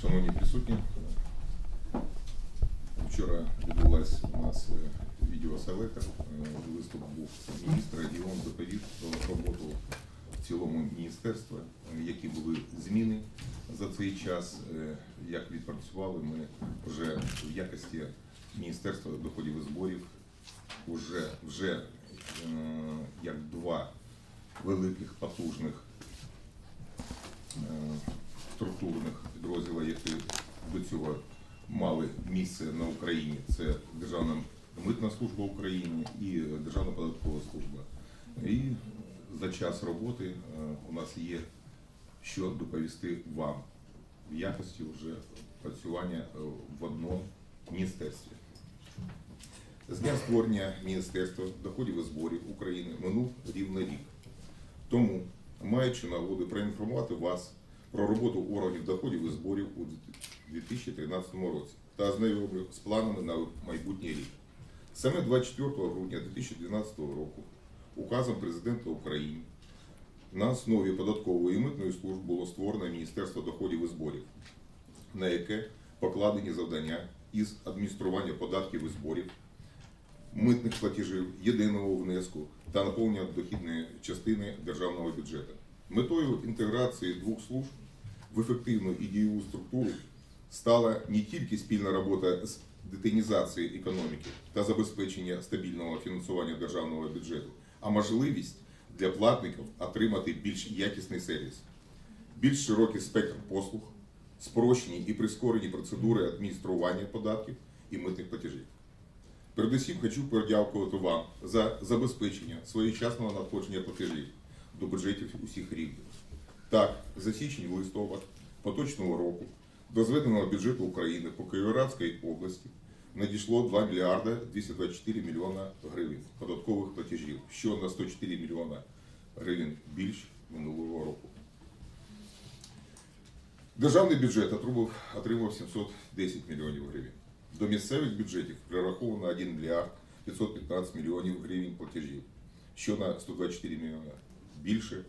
Шановні присутні, вчора відбулася у нас е, відеоселека. Е, Виступ був міністра, і він доповів про роботу в цілому міністерства, які були зміни за цей час, е, як відпрацювали ми вже в якості Міністерства доходів і зборів вже, вже як два великих потужних структурних підрозділів, які до цього мали місце на Україні. Це Державна митна служба України і Державна податкова служба. І за час роботи е, у нас є що доповісти вам в якості вже працювання е, в одному міністерстві. З дня створення Міністерства доходів і зборів України минув рівно рік. Тому, маючи нагоду проінформувати вас про роботу органів доходів і зборів у 2013 році та ознайомлю з планами на майбутній рік. Саме 24 грудня 2012 року указом Президента України на основі податкової і митної служб було створено Міністерство доходів і зборів, на яке покладені завдання із адміністрування податків і зборів, митних платежів, єдиного внеску та наповнення дохідної частини державного бюджету. Метою інтеграції двох служб в ефективну і дієву структуру стала не тільки спільна робота з детинізації економіки та забезпечення стабільного фінансування державного бюджету, а можливість для платників отримати більш якісний сервіс, більш широкий спектр послуг, спрощені і прискорені процедури адміністрування податків і митних платежів. Передусім хочу подякувати вам за забезпечення своєчасного надходження платежів до бюджетів усіх рівнів. Так, за січень листопад поточного року до зведеного бюджету України по Києво-Радській області надійшло 2 мільярда 224 мільйона гривень податкових платежів, що на 104 мільйона гривень більш минулого року. Державний бюджет отримав 710 мільйонів гривень. До місцевих бюджетів прираховано 1 мільярд 515 мільйонів гривень платежів, що на 124 мільйона більше,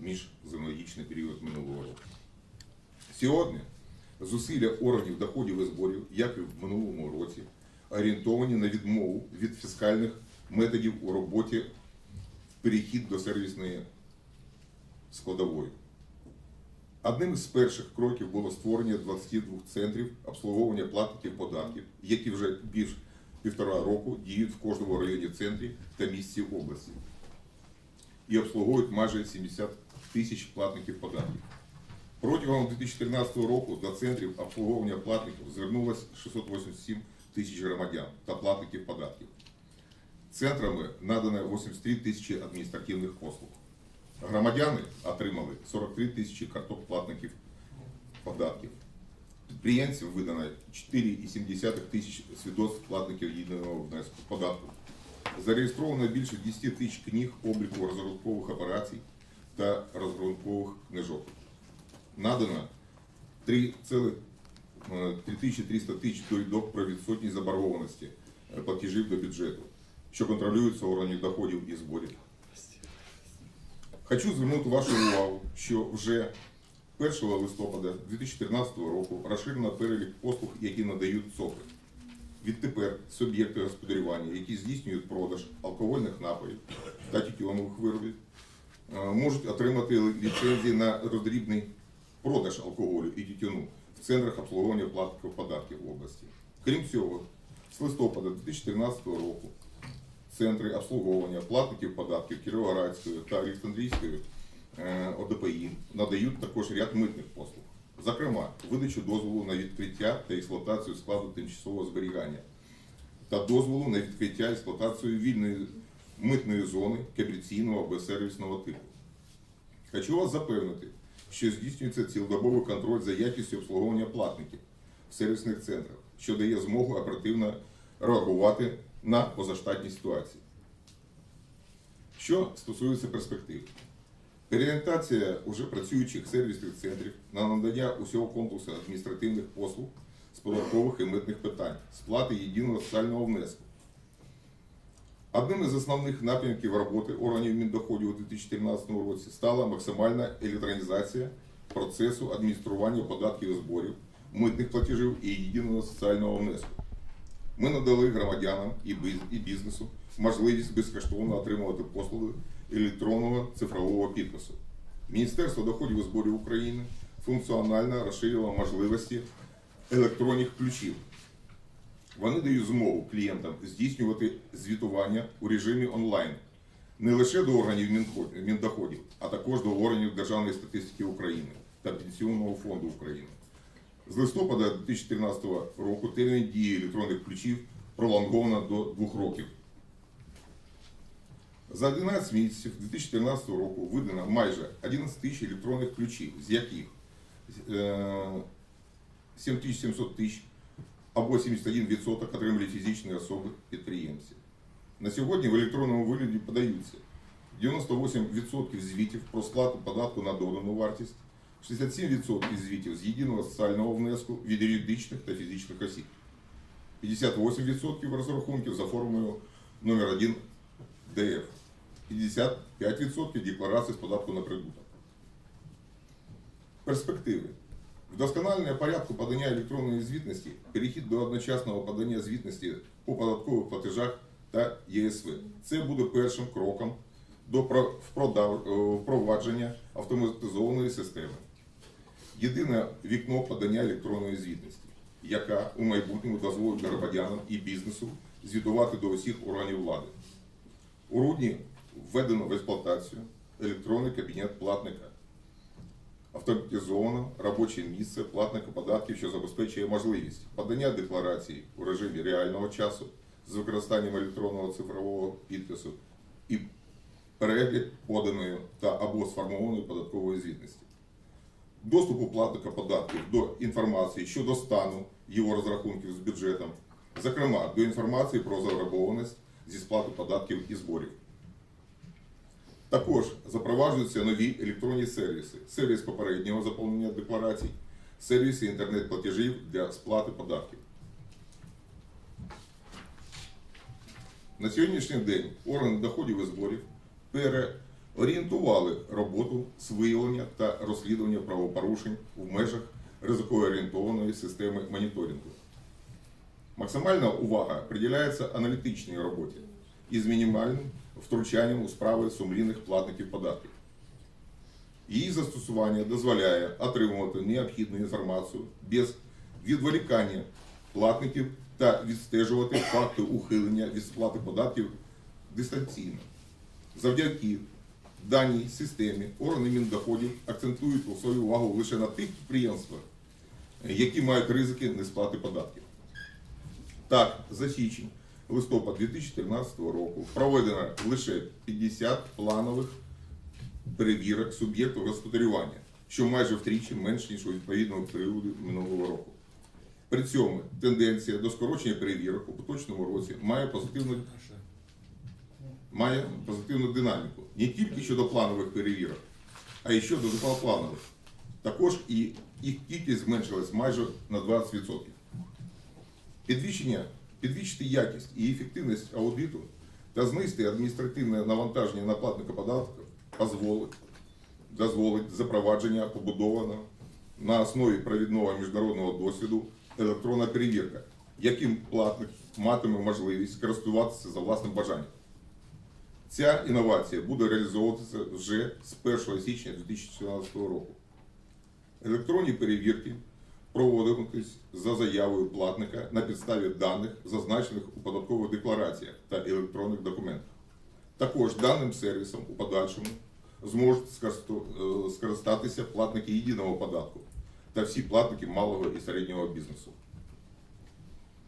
ніж за аналогічний період минулого року. Сьогодні зусилля органів доходів і зборів, як і в минулому році, орієнтовані на відмову від фіскальних методів у роботі в перехід до сервісної складової. Одним з перших кроків було створення 22 центрів обслуговування платників податків, які вже більш півтора року діють в кожному районі центрі та місті області і обслуговують майже 70 тисяч платників податків. Протягом 2013 року до центрів обслуговування платників звернулося 687 тисяч громадян та платників податків. Центрами надано 83 тисячі адміністративних послуг. Громадяни отримали 43 тисячі карток платників податків. Підприємців видано 4,7 тисяч свідоцтв платників єдиного внеску податку. Зареєстровано більше 10 тисяч книг обліку розрахункових операцій та розрахункових книжок. Надано 3,3 3300 тисяч довідок про відсутність заборгованості е, платежів до бюджету, що контролюються органів доходів і зборів. Хочу звернути вашу увагу, що вже 1 листопада 2014 року розширено перелік послуг, які надають ЦОПи. Відтепер суб'єкти господарювання, які здійснюють продаж алкогольних напоїв та тютюнових виробів, е, можуть отримати ліцензії на роздрібний продаж алкоголю і тютюну в центрах обслуговування платників податків в області. Крім цього, з листопада 2014 року центри обслуговування платників податків Кіровоградської та Олександрійської е, ОДПІ надають також ряд митних послуг. Зокрема, видачу дозволу на відкриття та експлуатацію складу тимчасового зберігання та дозволу на відкриття і експлуатацію вільної митної зони комерційного або сервісного типу. Хочу вас запевнити, що здійснюється цілодобовий контроль за якістю обслуговування платників в сервісних центрах, що дає змогу оперативно реагувати на позаштатні ситуації. Що стосується перспектив, переорієнтація уже працюючих сервісних центрів на надання усього комплексу адміністративних послуг з податкових і митних питань, сплати єдиного соціального внеску. Одним із основних напрямків роботи органів Міндоходів у 2014 році стала максимальна електронізація процесу адміністрування податків і зборів, митних платежів і єдиного соціального внеску. Ми надали громадянам і бізнесу можливість безкоштовно отримувати послуги електронного цифрового підпису. Міністерство доходів і зборів України функціонально розширило можливості електронних ключів. Вони дають змогу клієнтам здійснювати звітування у режимі онлайн не лише до органів Міндоходів, а також до органів Державної статистики України та Пенсійного фонду України. З листопада 2013 року термін дії електронних ключів пролонговано до двох років. За 11 місяців 2014 року видано майже 11 тисяч електронних ключів, з яких е, 7700 тисяч або 71% отримали фізичні особи підприємці. На сьогодні в електронному вигляді подаються 98% звітів про сплату податку на додану вартість, 67% звітів з єдиного соціального внеску від юридичних та фізичних осіб, 58% розрахунків за формулою номер 1 ДФ, 55% декларацій з податку на прибуток. Перспективи. Вдосконалення порядку подання електронної звітності, перехід до одночасного подання звітності по податкових платежах та ЄСВ. Це буде першим кроком до е, впровадження автоматизованої системи. Єдине вікно подання електронної звітності, яка у майбутньому дозволить громадянам і бізнесу звітувати до усіх органів влади. У грудні введено в експлуатацію електронний кабінет платника автоматизовано робоче місце платника податків, що забезпечує можливість подання декларацій у режимі реального часу з використанням електронного цифрового підпису і перегляд поданої та або сформованої податкової звітності. Доступу платника податків до інформації щодо стану його розрахунків з бюджетом, зокрема до інформації про заграбованість зі сплати податків і зборів. Також запроваджуються нові електронні сервіси: сервіс попереднього заповнення декларацій, сервіси інтернет-платежів для сплати податків. На сьогоднішній день органи доходів і зборів переорієнтували роботу з виявлення та розслідування правопорушень в межах ризикоорієнтованої системи моніторингу. Максимальна увага приділяється аналітичній роботі із мінімальним втручанням у справи сумлінних платників податків. Її застосування дозволяє отримувати необхідну інформацію без відволікання платників та відстежувати факти ухилення від сплати податків дистанційно. Завдяки даній системі органи Міндоходів акцентують свою увагу лише на тих підприємствах, які мають ризики несплати податків. Так, за січень, листопад 2014 року проведено лише 50 планових перевірок суб'єктів господарювання, що майже втричі менше, ніж у відповідному періоду минулого року. При цьому тенденція до скорочення перевірок у поточному році має позитивну, має позитивну динаміку не тільки щодо планових перевірок, а й щодо позапланових. Також і їх кількість зменшилась майже на 20%. Підвищення, підвищити якість і ефективність аудиту та знизити адміністративне навантаження на платника податків дозволить, дозволить запровадження побудовано на основі провідного міжнародного досвіду електронна перевірка, яким платник матиме можливість користуватися за власним бажанням. Ця інновація буде реалізовуватися вже з 1 січня 2014 року. Електронні перевірки проводитимуть за заявою платника на підставі даних, зазначених у податкових деклараціях та електронних документах. Також даним сервісом у подальшому зможуть е, скористатися платники єдиного податку та всі платники малого і середнього бізнесу.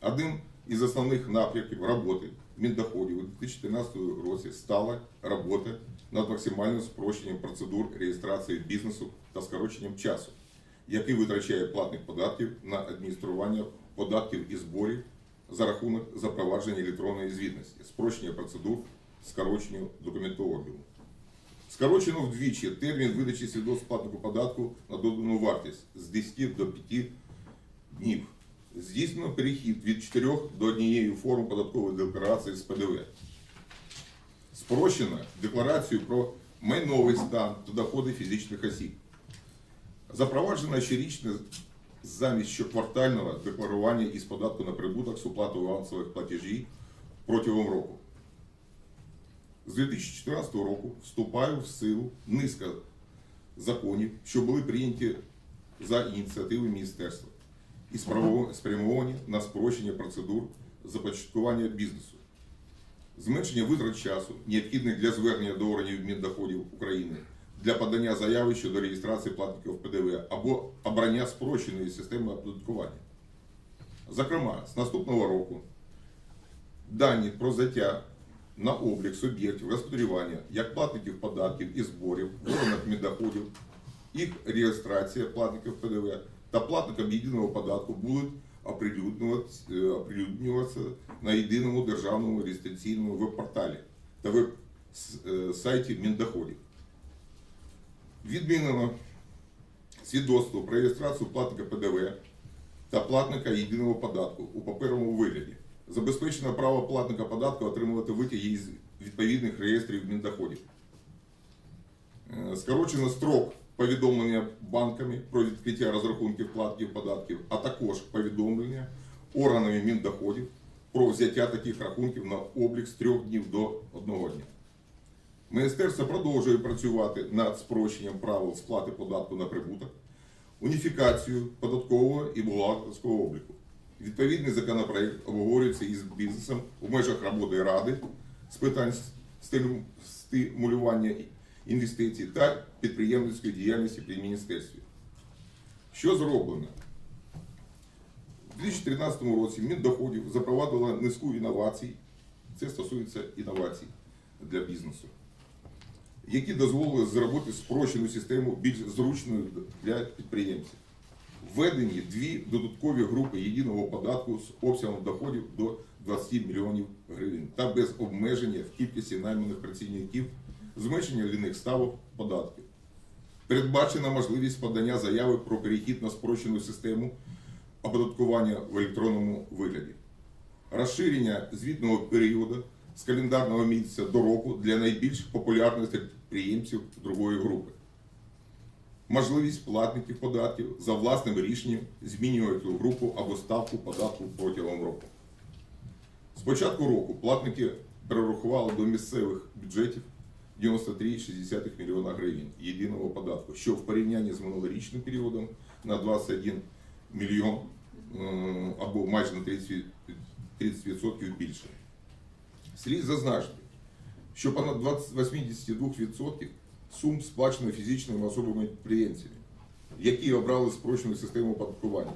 Одним із основних напрямків роботи Міндоходів у 2014 році стала робота над максимальним спрощенням процедур реєстрації бізнесу та скороченням часу, який витрачає платник податків на адміністрування податків і зборів за рахунок запровадження електронної звітності, спрощення процедур, скорочення документообігу. Скорочено вдвічі термін видачі свідоцтв платнику податку на додану вартість з 10 до 5 днів. Здійснено перехід від 4 до однієї форми податкової декларації з ПДВ. Спрощено декларацію про майновий стан та доходи фізичних осіб. Запроваджено щорічне замість щоквартального декларування із податку на прибуток з оплатою авансових платежів протягом року. З 2014 року вступає в силу низка законів, що були прийняті за ініціативи міністерства і спрямовані на спрощення процедур започаткування бізнесу, зменшення витрат часу, необхідних для звернення до органів Міндоходів України для подання заяви щодо реєстрації платників ПДВ або обрання спрощеної системи оподаткування. Зокрема, з наступного року дані про взяття на облік суб'єктів господарювання як платників податків і зборів органах Міндоходів, їх реєстрація платників ПДВ та платникам єдиного податку будуть оприлюднюватися, е, на єдиному державному реєстраційному веб-порталі та веб-сайті Міндоходів. Відмінено свідоцтво про реєстрацію платника ПДВ та платника єдиного податку у паперовому вигляді. Забезпечено право платника податку отримувати витяги із відповідних реєстрів Міндоходів. Е, Скорочено строк повідомлення банками про відкриття розрахунків платків податків, а також повідомлення органами Міндоходів про взяття таких рахунків на облік з трьох днів до одного дня. Міністерство продовжує працювати над спрощенням правил сплати податку на прибуток, уніфікацією податкового і бухгалтерського обліку. Відповідний законопроект обговорюється із бізнесом у межах роботи Ради з питань стимулювання інвестицій та підприємницької діяльності при міністерстві. Що зроблено? У 2013 році Міндоходів запровадила низку інновацій. Це стосується інновацій для бізнесу які дозволили зробити спрощену систему більш зручною для підприємців. Введені дві додаткові групи єдиного податку з обсягом доходів до 20 мільйонів гривень та без обмеження в кількості найманих працівників, зменшення лінних ставок податків. Передбачена можливість подання заяви про перехід на спрощену систему оподаткування в електронному вигляді розширення звітного періоду з календарного місяця до року для найбільш популярних підприємців другої групи. Можливість платників податків за власним рішенням змінювати групу або ставку податку протягом року. З початку року платники перерахували до місцевих бюджетів 93,6 мільйона гривень єдиного податку, що в порівнянні з минулорічним періодом на 21 мільйон або майже на 30 30% більше. Слід зазначити, що понад 20 82% сум сплачено фізичними особами підприємцями, які обрали спрощену систему оподаткування.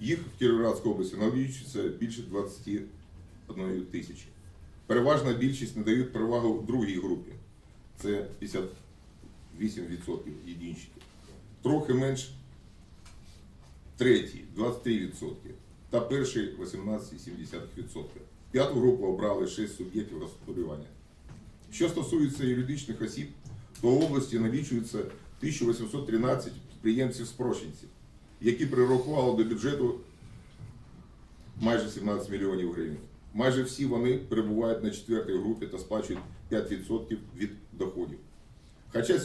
Їх в Кіровоградській області налічується більше 21 тисячі. Переважна більшість надають перевагу другій групі. Це 58% єдинщиків. Трохи менш третій 23% та перший 18,7%. П'яту групу обрали 6 суб'єктів господарювання. Що стосується юридичних осіб, то в області налічується 1813 підприємців спрощенців, які прирахували до бюджету майже 17 мільйонів гривень. Майже всі вони перебувають на четвертій групі та сплачують 5% від доходів. Хоча,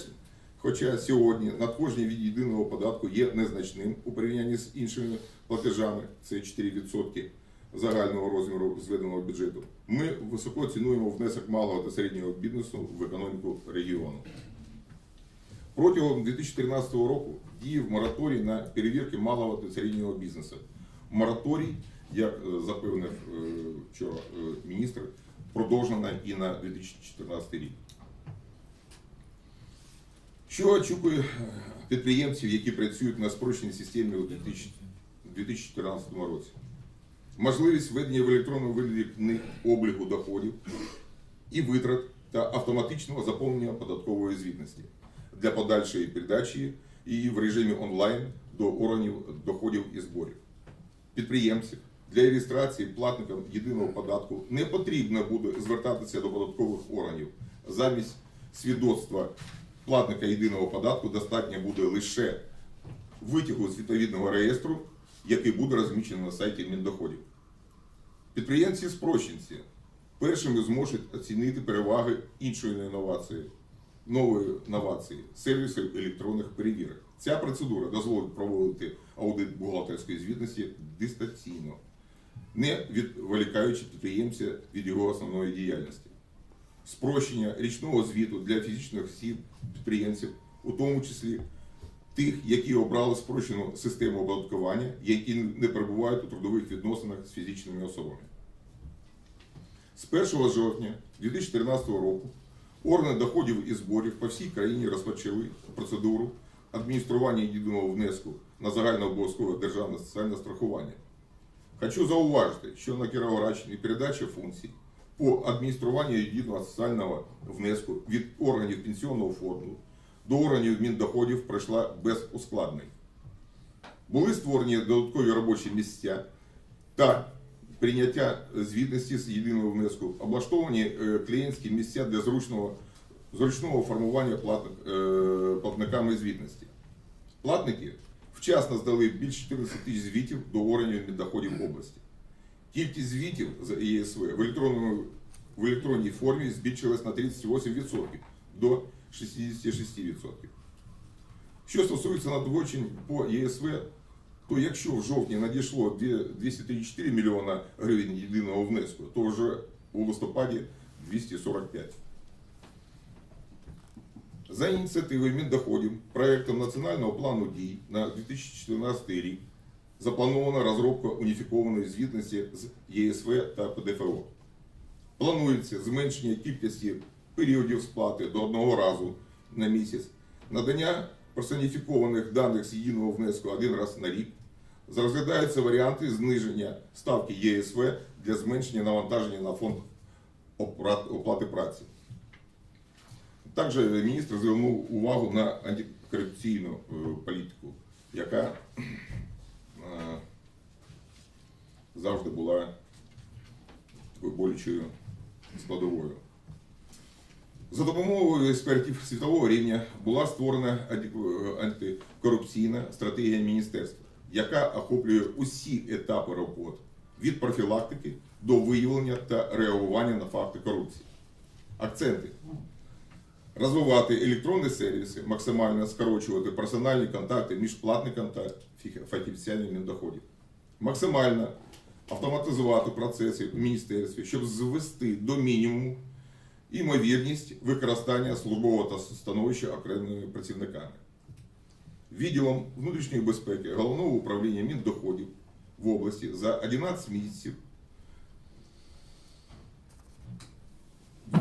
хоча сьогодні надходження від єдиного податку є незначним у порівнянні з іншими платежами, це 4% загального розміру зведеного бюджету, ми високо цінуємо внесок малого та середнього бізнесу в економіку регіону. Протягом 2013 року діяв мораторій на перевірки малого та середнього бізнесу. Мораторій, як е, запевнив е, вчора е, міністр, продовжено і на 2014 рік. Що очікує е, підприємців, які працюють на спрощеній системі у 2014 році? Можливість введення в електронному вигляді книг обліку доходів і витрат та автоматичного заповнення податкової звітності для подальшої передачі її в режимі онлайн до органів доходів і зборів. Підприємців для реєстрації платникам єдиного податку не потрібно буде звертатися до податкових органів. Замість свідоцтва платника єдиного податку достатньо буде лише витягу з відповідного реєстру, який буде розміщений на сайті Міндоходів. Підприємці спрощенці першими зможуть оцінити переваги іншої інновації, нової новації сервісів електронних перевірок. Ця процедура дозволить проводити аудит бухгалтерської звітності дистанційно, не відволікаючи підприємця від його основної діяльності. Спрощення річного звіту для фізичних осіб підприємців, у тому числі тих, які обрали спрощену систему оподаткування, які не перебувають у трудових відносинах з фізичними особами. З 1 жовтня 2014 року органи доходів і зборів по всій країні розпочали процедуру адміністрування єдиного внеску на загальнообов'язкове державне соціальне страхування. Хочу зауважити, що на Кіровоградщині передача функцій по адмініструванню єдиного соціального внеску від органів пенсіонного фонду до органів Міндоходів пройшла без ускладнень. Були створені додаткові робочі місця та прийняття звітності з єдиного внеску, облаштовані е, клієнтські місця для зручного, зручного формування е, платниками звітності. Платники вчасно здали більше 14 тисяч звітів до органів доходів області. Кількість звітів з ЄСВ в, електронному, в електронній формі збільшилась на 38% до 66%. Що стосується надходжень по ЄСВ, то якщо в жовтні надійшло дві- 234 мільйона гривень єдиного внеску, то вже у листопаді 245. За ініціативою Міндоходів проектом Національного плану дій на 2014 рік запланована розробка уніфікованої звітності з ЄСВ та ПДФО. Планується зменшення кількості періодів сплати до одного разу на місяць, надання персоніфікованих даних з єдиного внеску один раз на рік. Розглядаються варіанти зниження ставки ЄСВ для зменшення навантаження на фонд оплати праці. Також міністр звернув увагу на антикорупційну е, політику, яка е, завжди була болючою складовою. За допомогою експертів світового рівня була створена антикорупційна стратегія міністерства, яка охоплює усі етапи роботи від профілактики до виявлення та реагування на факти корупції. Акценти розвивати електронні сервіси, максимально скорочувати персональні контакти між платником та фі- фахівцями Міндоходів. Максимально автоматизувати процеси в міністерстві, щоб звести до мінімуму імовірність використання службового та становища окремими працівниками. Відділом внутрішньої безпеки головного управління Міндоходів в області за 11 місяців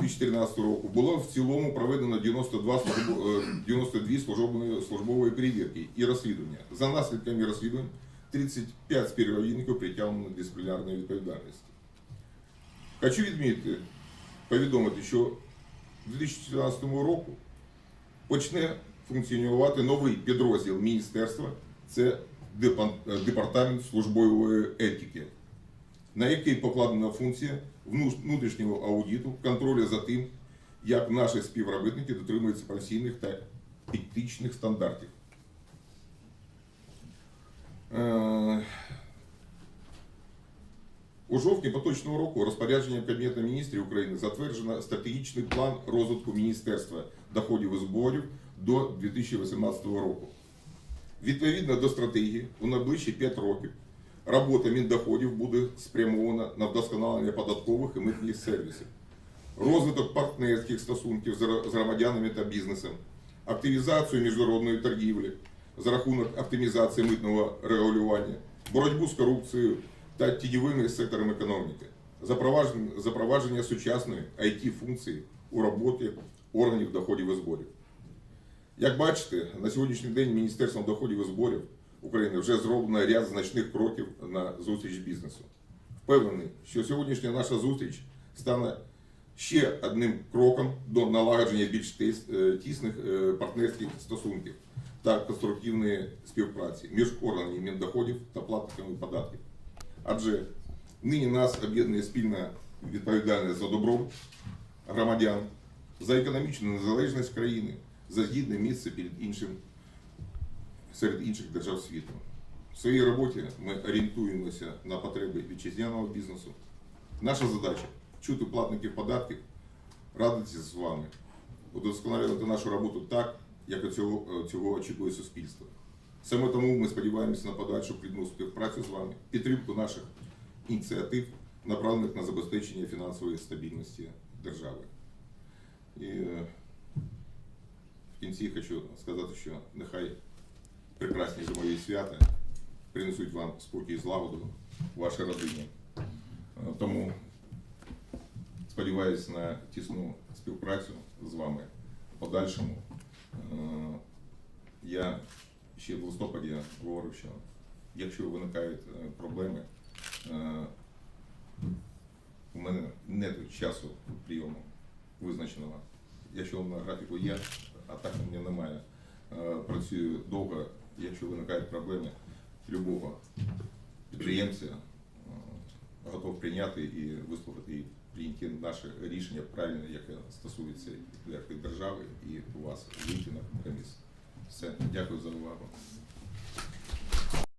2014 року було в цілому проведено 92, службо- е, 92 службової, службової перевірки і розслідування. За наслідками розслідувань 35 співробітників притягнено до дисциплінарної відповідальності. Хочу відмітити, повідомити, що в 2014 року почне функціонувати новий підрозділ міністерства, це департамент службової етики на який покладена функція внутрішнього аудиту, контролю за тим, як наші співробітники дотримуються професійних та етичних стандартів. Е, У жовтні поточного року розпорядженням Кабінету міністрів України затверджено стратегічний план розвитку Міністерства доходів і зборів до 2018 року. Відповідно до стратегії, у найближчі 5 років робота Міндоходів буде спрямована на вдосконалення податкових і митних сервісів, розвиток партнерських стосунків з гра- з громадянами та бізнесом, активізацію міжнародної торгівлі за рахунок оптимізації митного регулювання, боротьбу з корупцією та тіньовими секторами економіки, запровадження, запровадження сучасної it функції у роботі органів доходів і зборів. Як бачите, на сьогоднішній день Міністерством доходів і зборів України вже зроблено ряд значних кроків на зустріч бізнесу. Впевнений, що сьогоднішня наша зустріч стане ще одним кроком до налагодження більш е, тісних е, партнерських стосунків та конструктивної співпраці між органами Міндоходів та платниками податків. Адже нині нас об'єднує спільна відповідальність за добро громадян, за економічну незалежність країни, за гідне місце перед іншим серед інших держав світу. В своїй роботі ми орієнтуємося на потреби вітчизняного бізнесу. Наша задача чути платників податків, радитися з вами, удосконалювати нашу роботу так, як цього, е, цього очікує суспільство. Саме тому ми сподіваємося на подальшу плідну співпрацю з вами, підтримку наших ініціатив, направлених на забезпечення фінансової стабільності держави. І е, в кінці хочу сказати, що нехай прекрасні зимові свята принесуть вам спокій і злагоду вашій родині. Е, Тому сподіваюся на тісну співпрацю з вами подальшому. Е, Я ще в листопаді говорив, що якщо виникають е, проблеми, у мене не часу прийому визначеного. Якщо на графіку є, а так у мене немає. Працюю довго, якщо виникають проблеми, любого підприємця е, готов прийняти і вислухати і прийняти наше рішення правильне, яке стосується держави і вас вийти на компроміс. Все, дякую за увагу.